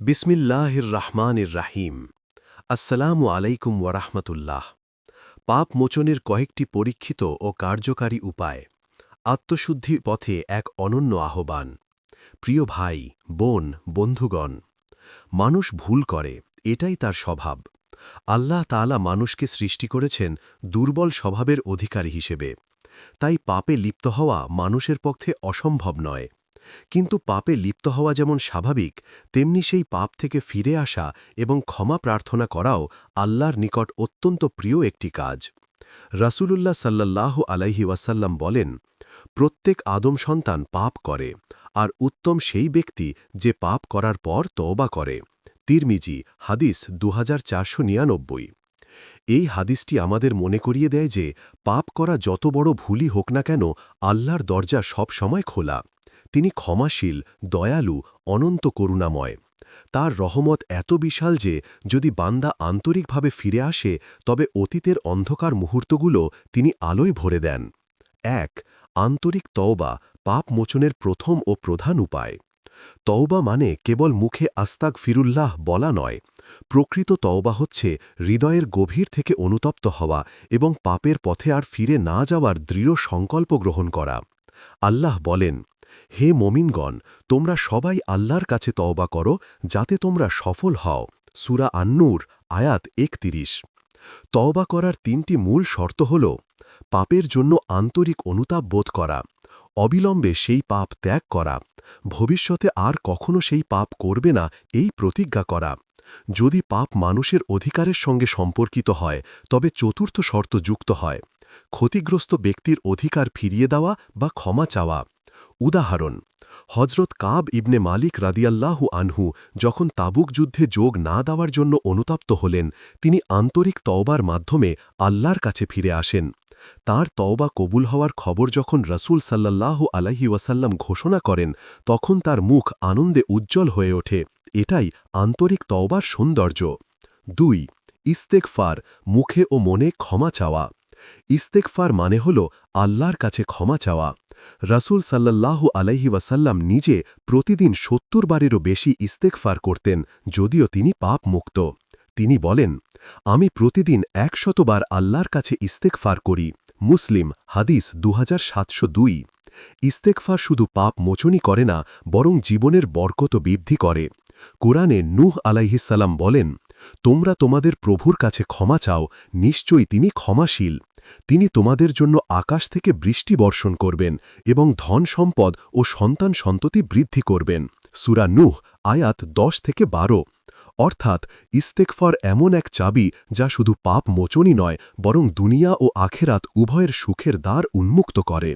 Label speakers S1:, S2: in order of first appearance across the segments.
S1: বিসমিল্লাহির রহমানির রাহিম আসসালামু আলাইকুম ওয়ারাহমাতুল্লাহ পাপ মোচনের কয়েকটি পরীক্ষিত ও কার্যকারী উপায়। আত্মশুদ্ধি পথে এক অনন্য আহ্বান। প্রিয় ভাই, বোন, বন্ধুগণ, মানুষ ভুল করে, এটাই তার স্বভাব। আল্লাহ তাআলা মানুষকে সৃষ্টি করেছেন দুর্বল স্বভাবের অধিকারী হিসেবে। তাই পাপে লিপ্ত হওয়া মানুষের পক্ষে অসম্ভব নয়। কিন্তু পাপে লিপ্ত হওয়া যেমন স্বাভাবিক, তেমনি সেই পাপ থেকে ফিরে আসা এবং ক্ষমা প্রার্থনা করাও আল্লাহর নিকট অত্যন্ত প্রিয় একটি কাজ। রাসূলুল্লাহ সাল্লাল্লাহ আলাইহি ওয়াসাল্লাম বলেন, প্রত্যেক আদম সন্তান পাপ করে, আর উত্তম সেই ব্যক্তি যে পাপ করার পর তওবা করে। তিরমিজি, হাদিস দু হাজার চারশো নিরানব্বই। এই হাদিসটি আমাদের মনে করিয়ে দেয় যে, পাপ করা যত বড় ভুলই হোক না কেন, আল্লাহর দরজা সব সময় খোলা। তিনি ক্ষমাশীল, দয়ালু, অনন্ত করুণাময়। তার রহমত এত বিশাল যে, যদি বান্দা আন্তরিকভাবে ফিরে আসে, তবে অতীতের অন্ধকার মুহূর্তগুলো তিনি আলোয় ভরে দেন। এক, আন্তরিক তওবা, পাপ মোচনের প্রথম ও প্রধান উপায়। তওবা মানে কেবল মুখে আস্তাক ফিরুল্লাহ বলা নয়। প্রকৃত তওবা হচ্ছে হৃদয়ের গভীর থেকে অনুতপ্ত হওয়া এবং পাপের পথে আর ফিরে না যাওয়ার দৃঢ় সংকল্প গ্রহণ করা। আল্লাহ বলেন হে মমিনগণ, তোমরা সবাই আল্লাহর কাছে তওবা করো যাতে তোমরা সফল হও। সুরা আন্নুর, আয়াত একতিরিশ। তওবা করার তিনটি মূল শর্ত হল, পাপের জন্য আন্তরিক অনুতাপ বোধ করা, অবিলম্বে সেই পাপ ত্যাগ করা, ভবিষ্যতে আর কখনো সেই পাপ করবে না এই প্রতিজ্ঞা করা। যদি পাপ মানুষের অধিকারের সঙ্গে সম্পর্কিত হয়, তবে চতুর্থ শর্ত যুক্ত হয়, ক্ষতিগ্রস্ত ব্যক্তির অধিকার ফিরিয়ে দেওয়া বা ক্ষমা চাওয়া। উদাহরণ হজরত কাব ইবনে মালিক রাদিয়াল্লাহু আনহু যখন তাবুক যুদ্ধে যোগ না দেওয়ার জন্য অনুতপ্ত হলেন, তিনি আন্তরিক তওবার মাধ্যমে আল্লাহর কাছে ফিরে আসেন। তার তওবা কবুল হওয়ার খবর যখন রসুল সাল্লাল্লাহু আলাহি ওয়াসাল্লাম ঘোষণা করেন, তখন তার মুখ আনন্দে উজ্জ্বল হয়ে ওঠে। এটাই আন্তরিক তওবার সৌন্দর্য। দুই ইস্তেকফার মুখে ও মনে ক্ষমা চাওয়া। ইস্তেকফার মানে হল আল্লাহর কাছে ক্ষমা চাওয়া। রাসুল সাল্লাল্লাহু আলাইহি ওয়াসাল্লাম নিজে প্রতিদিন সত্তর বারেরও বেশি ইস্তেকফার করতেন, যদিও তিনি পাপ মুক্ত তিনি বলেন, আমি প্রতিদিন একশতবার আল্লাহর কাছে ইস্তেকফার করি। মুসলিম, হাদিস দু ইস্তেকফার শুধু পাপ মোচনই করে না, বরং জীবনের বরকত বৃদ্ধি করে। কোরআনে নূহ আলাইহিসাল্লাম বলেন তোমরা তোমাদের প্রভুর কাছে ক্ষমা চাও, নিশ্চয়ই তিনি ক্ষমাশীল। তিনি তোমাদের জন্য আকাশ থেকে বৃষ্টি বর্ষণ করবেন এবং ধন সম্পদ ও সন্তান সন্ততি বৃদ্ধি করবেন। সুরা নুহ, আয়াত দশ থেকে বারো। অর্থাৎ ইস্তেকফর এমন এক চাবি যা শুধু পাপ মোচনই নয়, বরং দুনিয়া ও আখেরাত উভয়ের সুখের দ্বার উন্মুক্ত করে।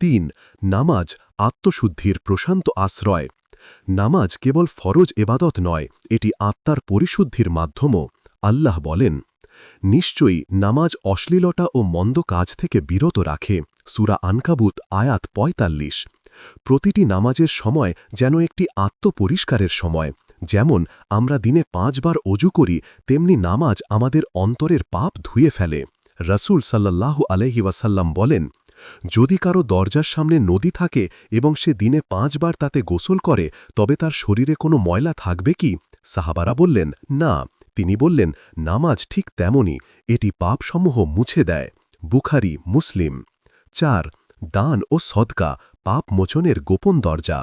S1: তিন, নামাজ, আত্মশুদ্ধির প্রশান্ত আশ্রয়। নামাজ কেবল ফরজ এবাদত নয়, এটি আত্মার পরিশুদ্ধির মাধ্যমও। আল্লাহ বলেন, নিশ্চয়ই নামাজ অশ্লীলতা ও মন্দ কাজ থেকে বিরত রাখে। সুরা আনকাবুত, আয়াত ৪৫ প্রতিটি নামাজের সময় যেন একটি আত্মপরিষ্কারের সময়। যেমন, আমরা দিনে পাঁচবার অজু করি, তেমনি নামাজ আমাদের অন্তরের পাপ ধুয়ে ফেলে। রসুল সাল্লাল্লাহু আলহি ওয়াসাল্লাম বলেন যদি কারও দরজার সামনে নদী থাকে এবং সে দিনে পাঁচবার তাতে গোসল করে, তবে তার শরীরে কোনো ময়লা থাকবে কি? সাহাবারা বললেন, না। তিনি বললেন, নামাজ ঠিক তেমনই, এটি পাপসমূহ মুছে দেয়। বুখারি, মুসলিম। চার, দান ও সদকা, পাপ মোচনের গোপন দরজা।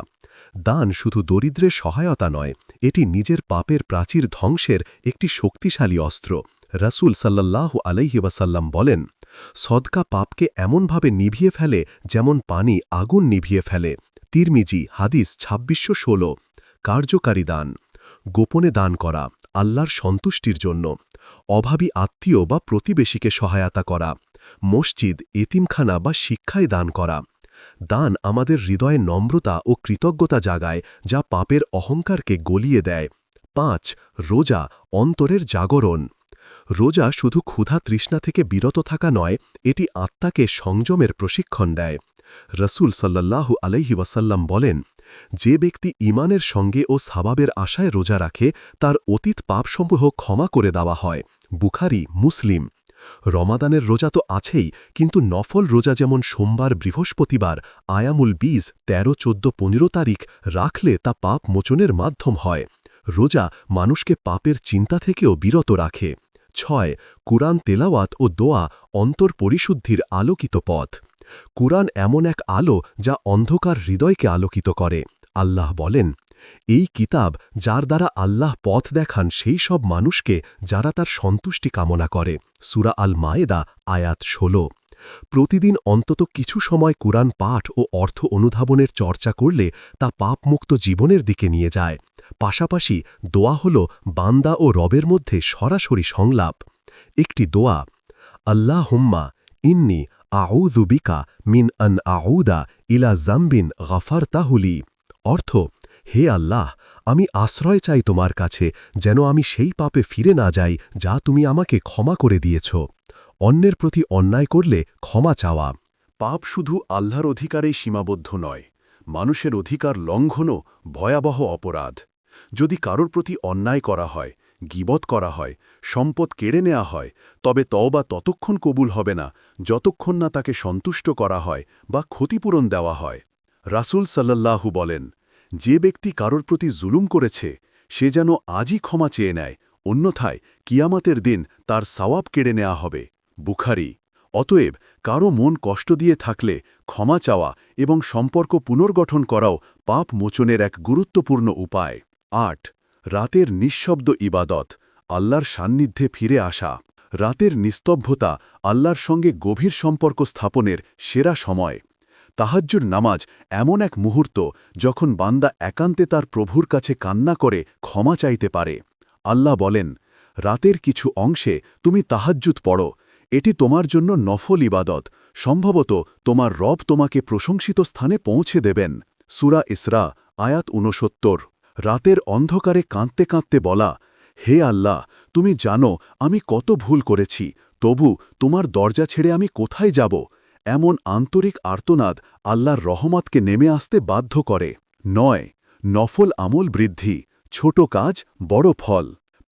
S1: দান শুধু দরিদ্রের সহায়তা নয়, এটি নিজের পাপের প্রাচীর ধ্বংসের একটি শক্তিশালী অস্ত্র। রসুল সাল্লাহ আলাইহি ওয়াসাল্লাম বলেন, সদকা পাপকে এমনভাবে নিভিয়ে ফেলে যেমন পানি আগুন নিভিয়ে ফেলে। তিরমিজি, হাদিস ছাব্বিশশো ষোলো, কার্যকারী দান, গোপনে দান করা, আল্লাহর সন্তুষ্টির জন্য, অভাবী আত্মীয় বা প্রতিবেশীকে সহায়তা করা, মসজিদ, এতিমখানা বা শিক্ষায় দান করা। দান আমাদের হৃদয়ে নম্রতা ও কৃতজ্ঞতা জাগায় যা পাপের অহংকারকে গলিয়ে দেয়। পাঁচ, রোজা, অন্তরের জাগরণ। রোজা শুধু ক্ষুধা তৃষ্ণা থেকে বিরত থাকা নয়, এটি আত্মাকে সংযমের প্রশিক্ষণ দেয়। রসুল সাল্লাল্লাহু আলাইহি ওয়াসাল্লাম বলেন, যে ব্যক্তি ইমানের সঙ্গে ও সাবাবের আশায় রোজা রাখে, তার অতীত পাপসমূহ ক্ষমা করে দেওয়া হয়। বুখারি, মুসলিম। রমাদানের রোজা তো আছেই, কিন্তু নফল রোজা যেমন সোমবার বৃহস্পতিবার, আয়ামুল বীজ তেরো, চোদ্দ, পনেরো তারিখ রাখলে তা পাপ মোচনের মাধ্যম হয়। রোজা মানুষকে পাপের চিন্তা থেকেও বিরত রাখে। ছয়, কুরআন তেলাওয়াত ও দোয়া অন্তর পরিশুদ্ধির আলোকিত পথ। কুরআন এমন এক আলো যা অন্ধকার হৃদয়কে আলোকিত করে। আল্লাহ বলেন, এই কিতাব যার দ্বারা আল্লাহ পথ দেখান সেই সব মানুষকে যারা তার সন্তুষ্টি কামনা করে। সুরা আল মায়েদা আয়াত ১৬ প্রতিদিন অন্তত কিছু সময় কুরআন পাঠ ও অর্থ অনুধাবনের চর্চা করলে তা পাপমুক্ত জীবনের দিকে নিয়ে যায়। পাশাপাশি দোয়া হল বান্দা ও রবের মধ্যে সরাসরি সংলাপ। একটি দোয়া আল্লাহ হুম্মা ইন্নি আউযুবিকা মিন আন আউদা ইলা জাম্বিন গফার তাহুলি অর্থ, হে আল্লাহ, আমি আশ্রয় চাই তোমার কাছে, যেন আমি সেই পাপে ফিরে না যাই যা তুমি আমাকে ক্ষমা করে দিয়েছ। অন্যের প্রতি অন্যায় করলে ক্ষমা চাওয়া।
S2: পাপ শুধু আল্লাহর অধিকারেই সীমাবদ্ধ নয়, মানুষের অধিকার লঙ্ঘনও ভয়াবহ অপরাধ। যদি কারোর প্রতি অন্যায় করা হয়, গিবত করা হয়, সম্পদ কেড়ে নেওয়া হয়, তবে তওবা ততক্ষণ কবুল হবে না, যতক্ষণ না তাকে সন্তুষ্ট করা হয় বা ক্ষতিপূরণ দেওয়া হয়। রাসূল সাল্লাল্লাহু বলেন, যে ব্যক্তি কারোর প্রতি জুলুম করেছে, সে যেন আজই ক্ষমা চেয়ে নেয়, অন্যথায় কিয়ামাতের দিন তার সাওয়াব কেড়ে নেওয়া হবে। বুখারি। অতএব কারও মন কষ্ট দিয়ে থাকলে ক্ষমা চাওয়া এবং সম্পর্ক পুনর্গঠন করাও পাপ মোচনের এক গুরুত্বপূর্ণ উপায়। আট। রাতের নিঃশব্দ ইবাদত, আল্লাহর সান্নিধ্যে ফিরে আসা। রাতের নিস্তব্ধতা, আল্লাহর সঙ্গে গভীর সম্পর্ক স্থাপনের সেরা সময়। তাহাজ্জুর নামাজ এমন এক মুহূর্ত যখন বান্দা একান্তে তার প্রভুর কাছে কান্না করে ক্ষমা চাইতে পারে। আল্লাহ বলেন, রাতের কিছু অংশে তুমি তাহাজ্জুত পড়ো এটি তোমার জন্য নফল ইবাদত। সম্ভবত তোমার রব তোমাকে প্রশংসিত স্থানে পৌঁছে দেবেন। সুরা ইসরা, আয়াত ঊনসত্তর। রাতের অন্ধকারে কাঁদতে কাঁদতে বলা, হে আল্লাহ, তুমি জানো আমি কত ভুল করেছি। তবু তোমার দরজা ছেড়ে আমি কোথায় যাব? এমন আন্তরিক আর্তনাদ আল্লাহর রহমতকে নেমে আসতে বাধ্য করে। নয়, নফল আমল বৃদ্ধি। ছোট কাজ বড় ফল।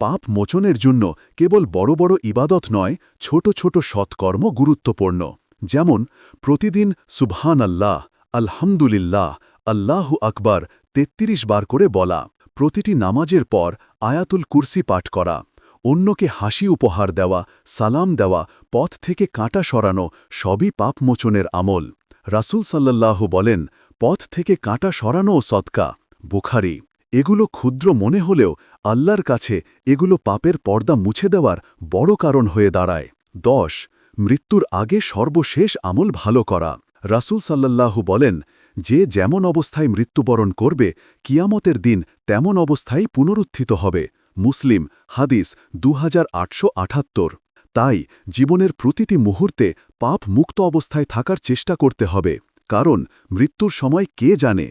S2: পাপ মোচনের জন্য কেবল বড় বড় ইবাদত নয়, ছোট ছোট সৎকর্ম গুরুত্বপূর্ণ। যেমন, প্রতিদিন সুবহান আল্লাহ আলহামদুলিল্লাহ, আল্লাহ আকবার ৩৩ বার করে বলা। প্রতিটি নামাজের পর আয়াতুল কুরসি পাঠ করা। অন্যকে হাসি উপহার দেওয়া, সালাম দেওয়া, পথ থেকে কাঁটা সরানো সবই পাপমোচনের আমল। রাসূল সাল্লাল্লাহু বলেন, পথ থেকে কাঁটা সরানোও সৎকা। বুখারি এগুলো ক্ষুদ্র মনে হলেও আল্লাহর কাছে এগুলো পাপের পর্দা মুছে দেওয়ার বড় কারণ হয়ে দাঁড়ায়। দশ, মৃত্যুর আগে সর্বশেষ আমল ভালো করা। রাসূল সাল্লাল্লাহু বলেন, যে যেমন অবস্থায় মৃত্যুবরণ করবে, কিয়ামতের দিন তেমন অবস্থায় পুনরুত্থিত হবে। মুসলিম, হাদিস দু তাই জীবনের প্রতিটি মুহূর্তে পাপ মুক্ত অবস্থায় থাকার চেষ্টা করতে হবে। কারণ মৃত্যুর সময় কে জানে?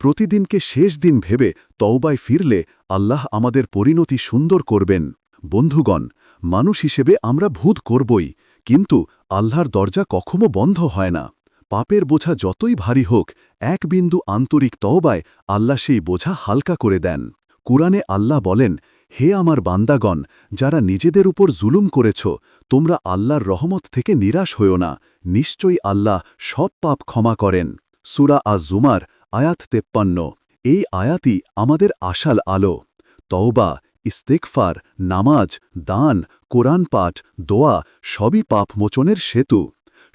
S2: প্রতিদিনকে শেষ দিন ভেবে তওবায় ফিরলে আল্লাহ আমাদের পরিণতি সুন্দর করবেন। বন্ধুগণ, মানুষ হিসেবে আমরা ভূত করবই, কিন্তু আল্লাহর দরজা কখনো বন্ধ হয় না। পাপের বোঝা যতই ভারী হোক, এক বিন্দু আন্তরিক তওবায় আল্লাহ সেই বোঝা হালকা করে দেন। কুরআনে আল্লাহ বলেন, হে আমার বান্দাগণ, যারা নিজেদের উপর জুলুম করেছ, তোমরা আল্লাহর রহমত থেকে নিরাশ হইও না। নিশ্চয়ই আল্লাহ সব পাপ ক্ষমা করেন। সুরা আজ জুমার আয়াত তেপ্পান্ন। এই আয়াতই আমাদের আশাল আলো। তওবা ইস্তেকফার নামাজ, দান, কোরআন পাঠ, দোয়া সবই পাপ মোচনের সেতু।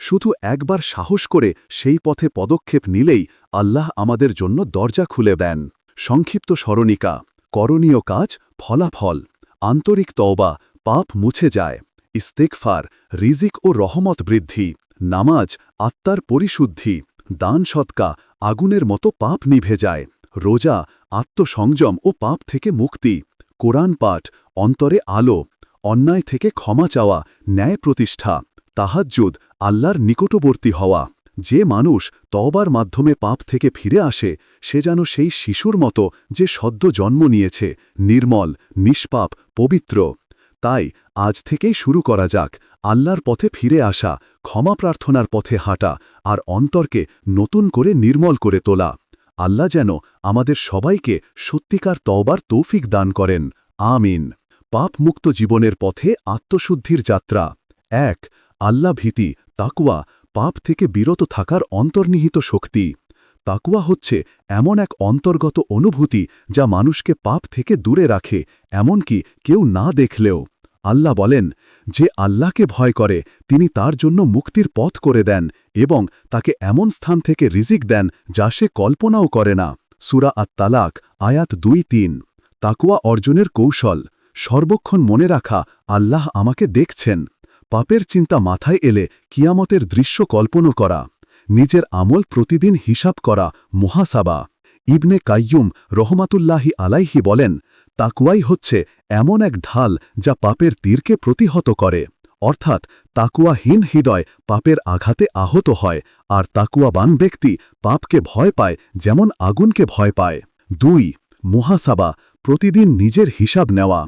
S2: শুধু একবার সাহস করে সেই পথে পদক্ষেপ নিলেই আল্লাহ আমাদের জন্য দরজা খুলে দেন। সংক্ষিপ্ত স্মরণিকা, করণীয় কাজ, ফলাফল, আন্তরিক তওবা, পাপ মুছে যায় ইস্তেকফার রিজিক ও রহমত বৃদ্ধি, নামাজ, আত্মার পরিশুদ্ধি দান সৎকা আগুনের মতো পাপ নিভে যায়। রোজা, আত্মসংযম ও পাপ থেকে মুক্তি। কোরআন পাঠ, অন্তরে আলো, অন্যায় থেকে ক্ষমা চাওয়া, ন্যায় প্রতিষ্ঠা, তাহাজ্জুদ, আল্লাহর নিকটবর্তী হওয়া। যে মানুষ তবার মাধ্যমে পাপ থেকে ফিরে আসে, সে যেন সেই শিশুর মতো যে সদ্য জন্ম নিয়েছে, নির্মল, নিষ্পাপ, পবিত্র। তাই আজ থেকেই শুরু করা যাক। আল্লাহর পথে ফিরে আসা, ক্ষমা প্রার্থনার পথে হাঁটা আর অন্তরকে নতুন করে নির্মল করে তোলা। আল্লাহ যেন আমাদের সবাইকে সত্যিকার তওবার তৌফিক দান করেন। আমিন। পাপমুক্ত জীবনের পথে আত্মশুদ্ধির যাত্রা। এক, আল্লাহ ভীতি তাকুয়া পাপ থেকে বিরত থাকার অন্তর্নিহিত শক্তি। তাকুয়া হচ্ছে এমন এক অন্তর্গত অনুভূতি যা মানুষকে পাপ থেকে দূরে রাখে, এমনকি কেউ না দেখলেও। আল্লাহ বলেন, যে আল্লাহকে ভয় করে, তিনি তার জন্য মুক্তির পথ করে দেন এবং তাকে এমন স্থান থেকে রিজিক দেন যা সে কল্পনাও করে না। সুরা আত তালাক আয়াত দুই তিন। তাকুয়া অর্জনের কৌশল, সর্বক্ষণ মনে রাখা, আল্লাহ আমাকে দেখছেন। পাপের চিন্তা মাথায় এলে কিয়ামতের দৃশ্য কল্পনা করা। নিজের আমল প্রতিদিন হিসাব করা, মহাসাবা। ইবনে কাইয়ুম রহমাতুল্লাহি আলাইহি বলেন তাকুয়াই হচ্ছে এমন এক ঢাল যা পাপের তীরকে প্রতিহত করে। অর্থাৎ তাকুয়াহীন হৃদয় পাপের আঘাতে আহত হয়, আর তাকুয়াবান ব্যক্তি পাপকে ভয় পায় যেমন আগুনকে ভয় পায়। দুই, মুহাসাবা, প্রতিদিন নিজের হিসাব নেওয়া।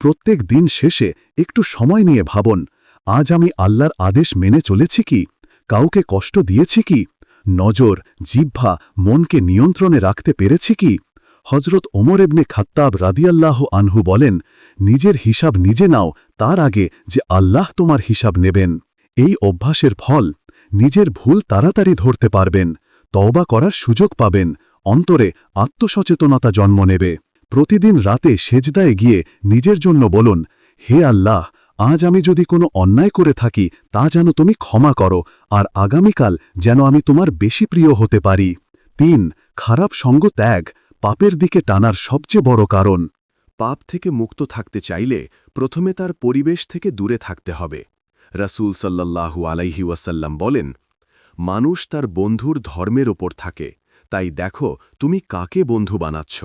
S2: প্রত্যেক দিন শেষে একটু সময় নিয়ে ভাবন, আজ আমি আল্লাহর আদেশ মেনে চলেছি কি? কাউকে কষ্ট দিয়েছি কি? নজর, জিহ্বা, মনকে নিয়ন্ত্রণে রাখতে পেরেছি কি? হজরত ওমর এবনে খাত্তাব রাদিয়াল্লাহ আনহু বলেন, নিজের হিসাব নিজে নাও, তার আগে যে আল্লাহ তোমার হিসাব নেবেন। এই অভ্যাসের ফল, নিজের ভুল তাড়াতাড়ি ধরতে পারবেন, তওবা করার সুযোগ পাবেন, অন্তরে আত্মসচেতনতা জন্ম নেবে। প্রতিদিন রাতে সেজদায় গিয়ে নিজের জন্য বলুন, হে আল্লাহ, আজ আমি যদি কোনো অন্যায় করে থাকি, তা যেন তুমি ক্ষমা করো, আর আগামীকাল যেন আমি তোমার বেশি প্রিয় হতে পারি। তিন, খারাপ সঙ্গ ত্যাগ পাপের দিকে টানার সবচেয়ে বড় কারণ,
S3: পাপ থেকে মুক্ত থাকতে চাইলে প্রথমে তার পরিবেশ থেকে দূরে থাকতে হবে। রাসূল সাল্লাল্লাহু আলাইহি ওয়াসাল্লাম বলেন, মানুষ তার বন্ধুর ধর্মের ওপর থাকে। তাই দেখো, তুমি কাকে বন্ধু বানাচ্ছ?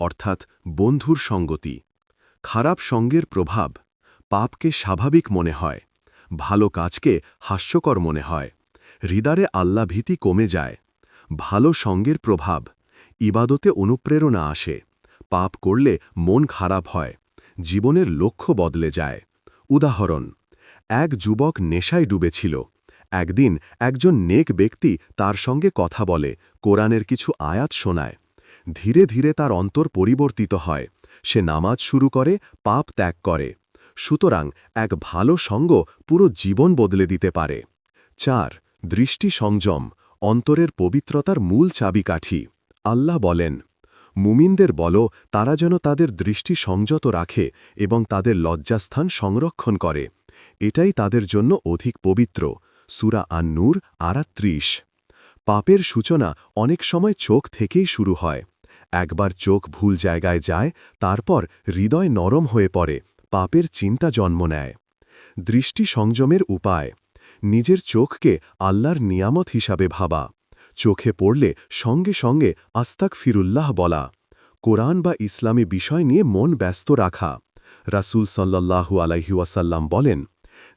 S3: অর্থাৎ বন্ধুর সঙ্গতি। খারাপ সঙ্গের প্রভাব পাপকে স্বাভাবিক মনে হয়, ভালো কাজকে হাস্যকর মনে হয় হৃদারে আল্লাভীতি কমে যায়। ভালো সঙ্গের প্রভাব ইবাদতে অনুপ্রেরণা আসে। পাপ করলে মন খারাপ হয়, জীবনের লক্ষ্য বদলে যায়। উদাহরণ, এক যুবক নেশায় ডুবেছিল। একদিন একজন নেক ব্যক্তি তার সঙ্গে কথা বলে, কোরআনের কিছু আয়াত শোনায়। ধীরে ধীরে তার অন্তর পরিবর্তিত হয়। সে নামাজ শুরু করে, পাপ ত্যাগ করে। সুতরাং এক ভালো সঙ্গ পুরো জীবন বদলে দিতে পারে। চার, দৃষ্টি সংযম, অন্তরের পবিত্রতার মূল চাবিকাঠি। আল্লাহ বলেন, মুমিনদের বলো, তারা যেন তাদের দৃষ্টি সংযত রাখে এবং তাদের লজ্জাস্থান সংরক্ষণ করে। এটাই তাদের জন্য অধিক পবিত্র। সুরা আন্নুর আরাত্রিশ পাপের সূচনা অনেক সময় চোখ থেকেই শুরু হয়। একবার চোখ ভুল জায়গায় যায়, তারপর হৃদয় নরম হয়ে পড়ে, পাপের চিন্তা জন্ম নেয়। দৃষ্টি সংযমের উপায়। নিজের চোখকে আল্লাহর নিয়ামত হিসাবে ভাবা। চোখে পড়লে সঙ্গে সঙ্গে আস্তাক ফিরুল্লাহ বলা, কোরআন বা ইসলামী বিষয় নিয়ে মন ব্যস্ত রাখা। রাসূল সাল্লাল্লাহু আলাইহুয়াসাল্লাম বলেন,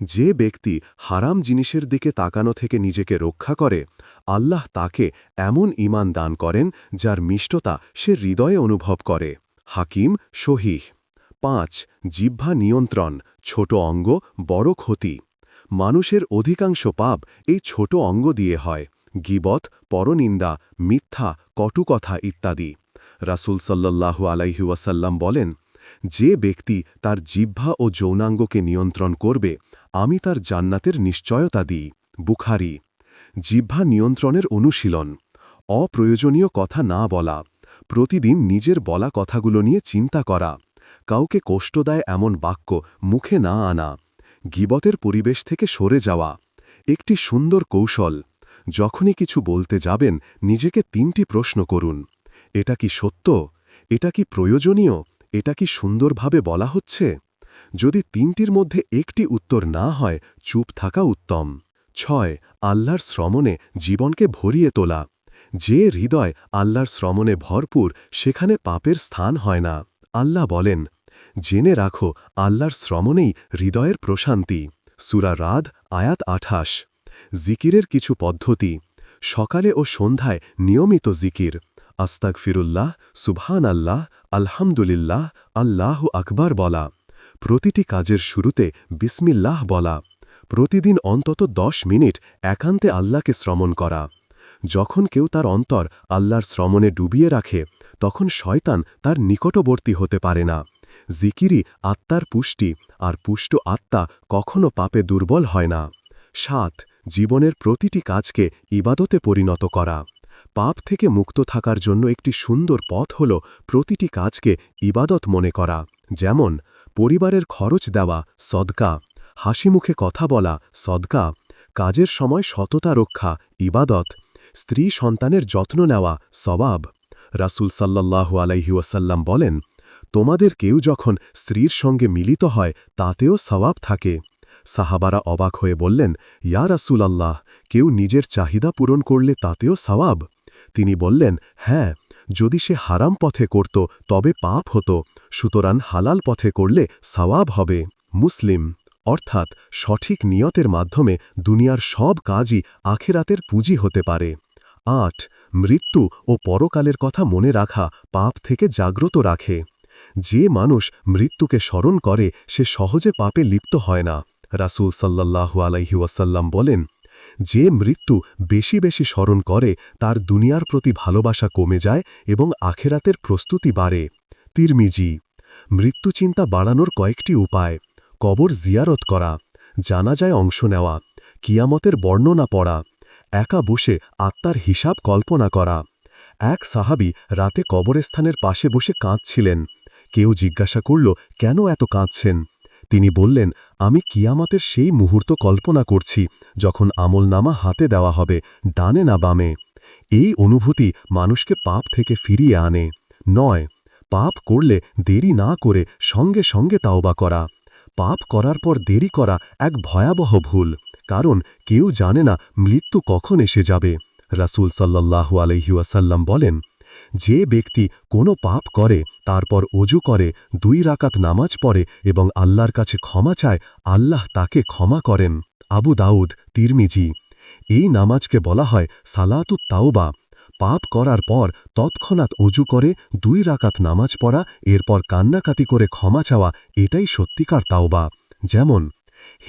S3: যে ব্যক্তি হারাম জিনিসের দিকে তাকানো থেকে নিজেকে রক্ষা করে, আল্লাহ তাকে এমন ঈমান দান করেন যার মিষ্টতা সে হৃদয়ে অনুভব করে। হাকিম শহীহ পাঁচ, জিহ্বা নিয়ন্ত্রণ, ছোট অঙ্গ, বড় ক্ষতি। মানুষের অধিকাংশ পাপ এই ছোট অঙ্গ দিয়ে হয়। গিবত, পরনিন্দা, মিথ্যা, কটুকথা ইত্যাদি। রাসূল সাল্লাল্লাহু আলাইহি ওয়াসাল্লাম বলেন, যে ব্যক্তি তার জিহ্বা ও যৌনাঙ্গকে নিয়ন্ত্রণ করবে, আমি তার জান্নাতের নিশ্চয়তা দিই। বুখারি। জিহ্বা নিয়ন্ত্রণের অনুশীলন। অপ্রয়োজনীয় কথা না বলা, প্রতিদিন নিজের বলা কথাগুলো নিয়ে চিন্তা করা, কাউকে কষ্ট দেয় এমন বাক্য মুখে না আনা, গিবতের পরিবেশ থেকে সরে যাওয়া, একটি সুন্দর কৌশল। যখনই কিছু বলতে যাবেন, নিজেকে তিনটি প্রশ্ন করুন। এটা কি সত্য? এটা কি প্রয়োজনীয়? এটা কি সুন্দরভাবে বলা হচ্ছে? যদি তিনটির মধ্যে একটি উত্তর না হয়, চুপ থাকা উত্তম। ছয়, আল্লাহর শ্রমণে জীবনকে ভরিয়ে তোলা। যে হৃদয় আল্লাহর শ্রমণে ভরপুর, সেখানে পাপের স্থান হয় না। আল্লাহ বলেন, জেনে রাখো, আল্লাহর শ্রমণেই হৃদয়ের প্রশান্তি। সুরা রাদ, আয়াত আঠাশ। জিকিরের কিছু পদ্ধতি। সকালে ও সন্ধ্যায় নিয়মিত জিকির। আস্তাক ফিরুল্লাহ সুবহান আল্লাহ আলহামদুলিল্লাহ, আল্লাহ আকবার বলা। প্রতিটি কাজের শুরুতে বিসমিল্লাহ বলা। প্রতিদিন অন্তত দশ মিনিট একান্তে আল্লাহকে শ্রমণ করা। যখন কেউ তার অন্তর আল্লাহর শ্রমণে ডুবিয়ে রাখে, তখন শয়তান তার নিকটবর্তী হতে পারে না। জিকিরি আত্মার পুষ্টি, আর পুষ্ট আত্মা কখনো পাপে দুর্বল হয় না। সাত জীবনের প্রতিটি কাজকে ইবাদতে পরিণত করা।
S1: পাপ থেকে মুক্ত থাকার জন্য একটি সুন্দর পথ হল প্রতিটি কাজকে ইবাদত মনে করা, যেমন পরিবারের খরচ দেওয়া, সদকা হাসিমুখে কথা বলা, সদকা, কাজের সময় সততা রক্ষা, ইবাদত, স্ত্রী সন্তানের যত্ন নেওয়া সবাব রাসুল সাল্লাল্লাহু আলাইহিওয়াসাল্লাম বলেন, তোমাদের কেউ যখন স্ত্রীর সঙ্গে মিলিত হয়, তাতেও সওয়াব থাকে। সাহাবারা অবাক হয়ে বললেন, ইয়া রাসুল আল্লাহ কেউ নিজের চাহিদা পূরণ করলে তাতেও সওয়াব? তিনি বললেন হ্যাঁ যদি সে হারাম পথে করত, তবে পাপ হতো, সুতরাং হালাল পথে করলে সওয়াব হবে। মুসলিম, অর্থাৎ সঠিক নিয়তের মাধ্যমে দুনিয়ার সব কাজই আখেরাতের পুঁজি হতে পারে। আট, মৃত্যু ও পরকালের কথা মনে রাখা, পাপ থেকে জাগ্রত রাখে। যে মানুষ মৃত্যুকে স্মরণ করে, সে সহজে পাপে লিপ্ত হয় না। রাসূল সাল্লাল্লাহু আলাইহি ওয়াসাল্লাম বলেন, যে মৃত্যু বেশি বেশি স্মরণ করে, তার দুনিয়ার প্রতি ভালোবাসা কমে যায় এবং আখেরাতের প্রস্তুতি বাড়ে। তিরমিজি, মৃত্যু চিন্তা বাড়ানোর কয়েকটি উপায়। কবর জিয়ারত করা, জানাজায় অংশ নেওয়া, কিয়ামতের বর্ণনা পড়া, একা বসে আত্মার হিসাব কল্পনা করা। এক সাহাবি রাতে কবরস্থানের পাশে বসে কাঁদছিলেন। কেউ জিজ্ঞাসা করল, কেন এত কাঁদছেন? তিনি বললেন, আমি কিয়ামতের সেই মুহূর্ত কল্পনা করছি যখন আমলনামা হাতে দেওয়া হবে, ডানে না বামে। এই অনুভূতি মানুষকে পাপ থেকে ফিরিয়ে আনে। নয়, পাপ করলে দেরি না করে সঙ্গে সঙ্গে তাওবা করা। পাপ করার পর দেরি করা এক ভয়াবহ ভুল, কারণ কেউ জানে না মৃত্যু কখন এসে যাবে। রাসূল সাল্লাল্লাহু আলহিউসাল্লাম বলেন যে ব্যক্তি কোনো পাপ করে, তারপর অজু করে, দুই রাকাত নামাজ পড়ে এবং আল্লাহর কাছে ক্ষমা চায়, আল্লাহ তাকে ক্ষমা করেন। আবু দাউদ, তিরমিজি। এই নামাজকে বলা হয় সালাতুত তাওবা। পাপ করার পর তৎক্ষণাৎ অজু করে, দুই রাকাত নামাজ পড়া, এরপর কান্নাকাতি করে ক্ষমা চাওয়া, এটাই সত্যিকার তাওবা। যেমন,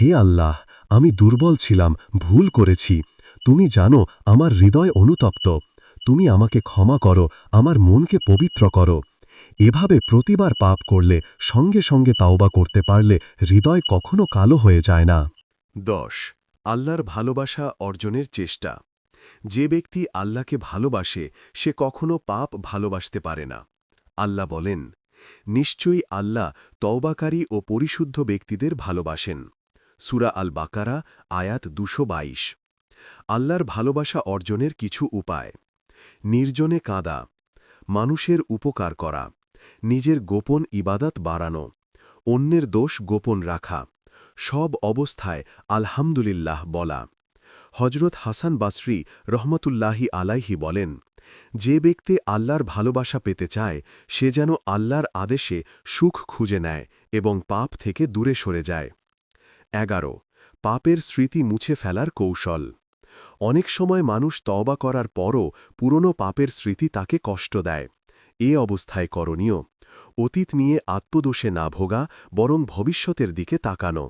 S1: হে আল্লাহ, আমি দুর্বল ছিলাম, ভুল করেছি। তুমি জানো, আমার হৃদয় অনুতপ্ত। তুমি আমাকে ক্ষমা করো, আমার মনকে পবিত্র করো। এভাবে প্রতিবার পাপ করলে, সঙ্গে সঙ্গে তাওবা করতে পারলে হৃদয় কখনো কালো হয়ে যায় না।
S3: দশ। আল্লাহর ভালোবাসা অর্জনের চেষ্টা। যে ব্যক্তি আল্লাহকে ভালোবাসে, সে কখনো পাপ ভালোবাসতে পারে না। আল্লাহ বলেন, নিশ্চয়ই আল্লাহ তওবাকারী ও পরিশুদ্ধ ব্যক্তিদের ভালোবাসেন। সুরা আল বাকারা আয়াত দুশো আল্লাহর ভালোবাসা অর্জনের কিছু উপায়। নির্জনে কাঁদা, মানুষের উপকার করা, নিজের গোপন ইবাদত বাড়ানো, অন্যের দোষ গোপন রাখা, সব অবস্থায় আলহামদুলিল্লাহ বলা। হজরত হাসান বাসরি রহমতুল্লাহি আলাইহি বলেন, যে ব্যক্তি আল্লাহর ভালোবাসা পেতে চায়, সে যেন আল্লাহর আদেশে সুখ খুঁজে নেয় এবং পাপ থেকে দূরে সরে যায়। এগারো, পাপের স্মৃতি মুছে ফেলার কৌশল। অনেক সময় মানুষ তওবা করার পরও পুরনো পাপের স্মৃতি তাকে কষ্ট দেয়। এ অবস্থায় করণীয়, অতীত নিয়ে আত্মদোষে না ভোগা, বরং ভবিষ্যতের দিকে তাকানো।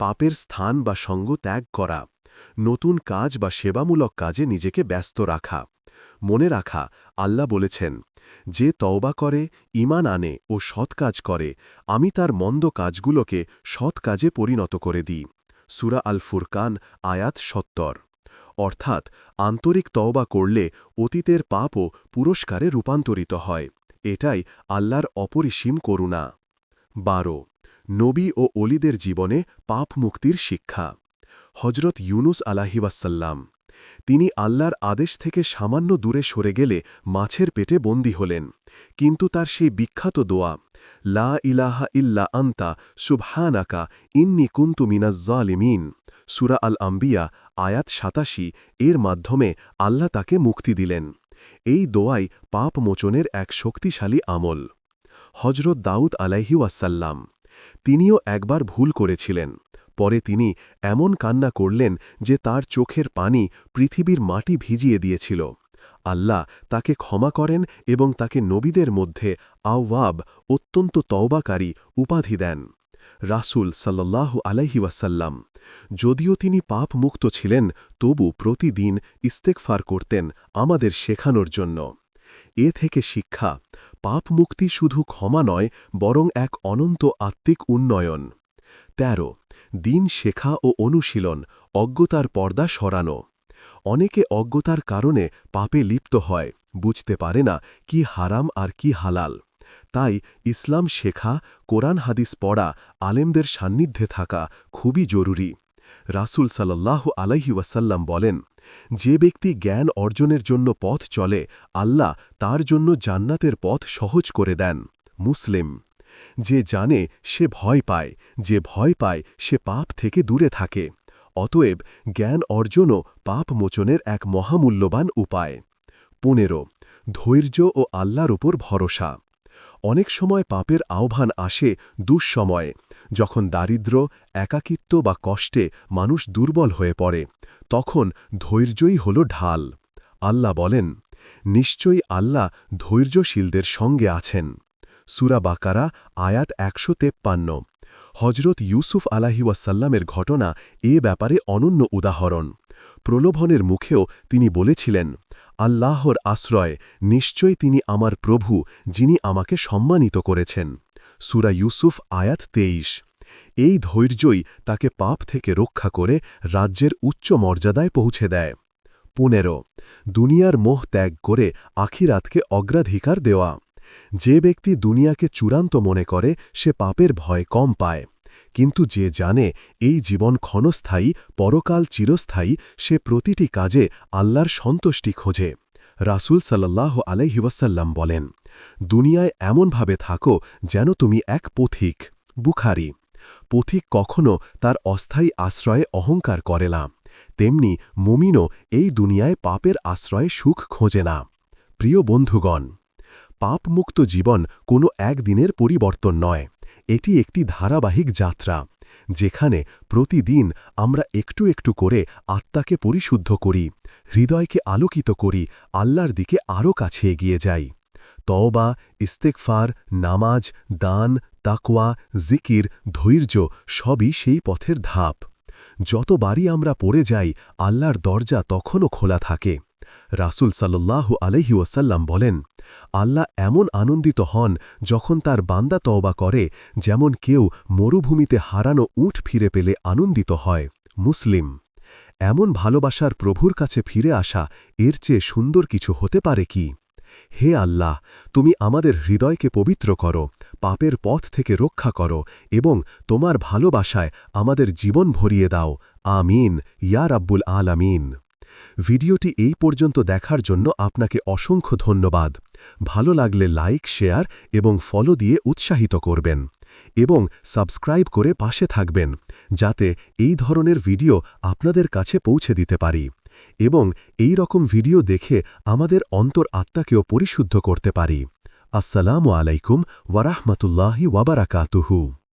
S3: পাপের স্থান বা সঙ্গ ত্যাগ করা, নতুন কাজ বা সেবামূলক কাজে নিজেকে ব্যস্ত রাখা। মনে রাখা, আল্লাহ বলেছেন, যে তওবা করে ইমান আনে ও সৎ কাজ করে, আমি তার মন্দ কাজগুলোকে সৎ কাজে পরিণত করে দিই। সুরা আল ফুরকান আয়াত সত্তর। অর্থাৎ আন্তরিক তওবা করলে অতীতের পাপও পুরস্কারে রূপান্তরিত হয়। এটাই আল্লাহর অপরিসীম করুণা। বারো, নবী ও অলিদের জীবনে পাপ মুক্তির শিক্ষা। হজরত ইউনুস আলাহিবাসাল্লাম তিনি আল্লাহর আদেশ থেকে সামান্য দূরে সরে গেলে মাছের পেটে বন্দী হলেন, কিন্তু তার সেই বিখ্যাত দোয়া লা ইলাহা ইল্লা আন্তা, সুবহানাকা, ইন্নি কুন্তু মিনাজ্জালিমিন সুরা আল আম্বিয়া, আয়াত সাতাশি, এর মাধ্যমে আল্লাহ তাকে মুক্তি দিলেন। এই দোয়াই পাপ মোচনের এক শক্তিশালী আমল। হজরত দাউদ আলাইহিউসাল্লাম তিনিও একবার ভুল করেছিলেন। পরে তিনি এমন কান্না করলেন যে তার চোখের পানি পৃথিবীর মাটি ভিজিয়ে দিয়েছিল। আল্লাহ তাকে ক্ষমা করেন এবং তাকে নবীদের মধ্যে আওয়াব অত্যন্ত তওবাকারী উপাধি দেন। রাসুল সাল্লাল্লাহু আলাইহি ওয়াসাল্লাম, যদিও তিনি পাপ মুক্ত ছিলেন, তবু প্রতিদিন ইস্তেকফার করতেন আমাদের শেখানোর জন্য। এ থেকে শিক্ষা পাপ মুক্তি শুধু ক্ষমা নয়, বরং এক অনন্ত আত্মিক উন্নয়ন। ১৩ দিন শেখা ও অনুশীলন, অজ্ঞতার পর্দা সরানো।
S1: অনেকে অজ্ঞতার কারণে পাপে লিপ্ত হয়, বুঝতে পারে না কি হারাম আর কি হালাল। তাই ইসলাম শেখা, কোরআন হাদিস পড়া, আলেমদের সান্নিধ্যে থাকা খুবই জরুরি। রাসূল সাল্লাহ আলাইহি ওয়াসাল্লাম বলেন, যে ব্যক্তি জ্ঞান অর্জনের জন্য পথ চলে, আল্লাহ তার জন্য জান্নাতের পথ সহজ করে দেন। মুসলিম, যে জানে সে ভয় পায়, যে ভয় পায় সে পাপ থেকে দূরে থাকে। অতএব জ্ঞান অর্জনও পাপ মোচনের এক মহামূল্যবান উপায়। পনেরো, ধৈর্য ও আল্লাহর উপর ভরসা। অনেক সময় পাপের আহ্বান আসে দুঃসময়ে, যখন দারিদ্র, একাকিত্ব বা কষ্টে মানুষ দুর্বল হয়ে পড়ে, তখন ধৈর্যই হল ঢাল। আল্লাহ বলেন, নিশ্চয়ই আল্লাহ ধৈর্যশীলদের সঙ্গে আছেন। সুরা বাকারা, আয়াত একশো তেপ্পান্ন। হজরত ইউসুফ আলাহিওয়াসাল্লামের ঘটনা এ ব্যাপারে অনন্য উদাহরণ। প্রলোভনের মুখেও তিনি বলেছিলেন, আল্লাহর আশ্রয় নিশ্চয় তিনি আমার প্রভু, যিনি আমাকে সম্মানিত করেছেন। সুরা ইউসুফ আয়াত তেইশ। এই ধৈর্যই তাকে পাপ থেকে রক্ষা করে রাজ্যের উচ্চ মর্যাদায় পৌঁছে দেয়। পনেরো, দুনিয়ার মোহ ত্যাগ করে আখিরাতকে অগ্রাধিকার দেওয়া। যে ব্যক্তি দুনিয়াকে চূড়ান্ত মনে করে, সে পাপের ভয় কম পায়। কিন্তু যে জানে এই জীবন ক্ষণস্থায়ী, পরকাল চিরস্থায়ী, সে প্রতিটি কাজে আল্লাহর সন্তুষ্টি খোঁজে। রাসূল সাল্লাহ আলাইহিওয়াসাল্লাম বলেন, দুনিয়ায় এমনভাবে থাকো যেন তুমি এক পথিক, বুখারি। পথিক কখনো তার অস্থায়ী আশ্রয়ে অহংকার করে না। তেমনি মুমিনও এই দুনিয়ায় পাপের আশ্রয়ে সুখ খোঁজে না। প্রিয় বন্ধুগণ পাপমুক্ত জীবন কোনো একদিনের পরিবর্তন নয়। এটি একটি ধারাবাহিক যাত্রা, যেখানে প্রতিদিন আমরা একটু একটু করে আত্মাকে পরিশুদ্ধ করি, হৃদয়কে আলোকিত করি, আল্লাহর দিকে আরও কাছে এগিয়ে যাই। তওবা ইস্তেকফার নামাজ, দান, তাকওয়া, জিকির, ধৈর্য সবই সেই পথের ধাপ। যতবারই আমরা পড়ে যাই, আল্লাহর দরজা তখনও খোলা থাকে। রাসূল সাল্লাল্লাহু আলহি ওয়াসাল্লাম বলেন, আল্লাহ এমন আনন্দিত হন যখন তার বান্দা তওবা করে যেমন কেউ মরুভূমিতে হারানো উঠ ফিরে পেলে আনন্দিত হয়। মুসলিম, এমন ভালোবাসার প্রভুর কাছে ফিরে আসা এর চেয়ে সুন্দর কিছু হতে পারে কি? হে আল্লাহ, তুমি আমাদের হৃদয়কে পবিত্র করো, পাপের পথ থেকে রক্ষা করো এবং তোমার ভালোবাসায় আমাদের জীবন ভরিয়ে দাও। আমিন। ইয়া রাব্বুল আলামিন। ভিডিওটি এই পর্যন্ত দেখার জন্য আপনাকে অসংখ্য ধন্যবাদ। ভালো লাগলে লাইক, শেয়ার এবং ফলো দিয়ে উৎসাহিত করবেন এবং সাবস্ক্রাইব করে পাশে থাকবেন যাতে এই ধরনের ভিডিও আপনাদের কাছে পৌঁছে দিতে পারি এবং এই রকম ভিডিও দেখে আমাদের অন্তর আত্মাকেও পরিশুদ্ধ করতে পারি। আসসালামু আলাইকুম ওয়ারাহমাতুল্লাহি ওয়াবারাকাতুহু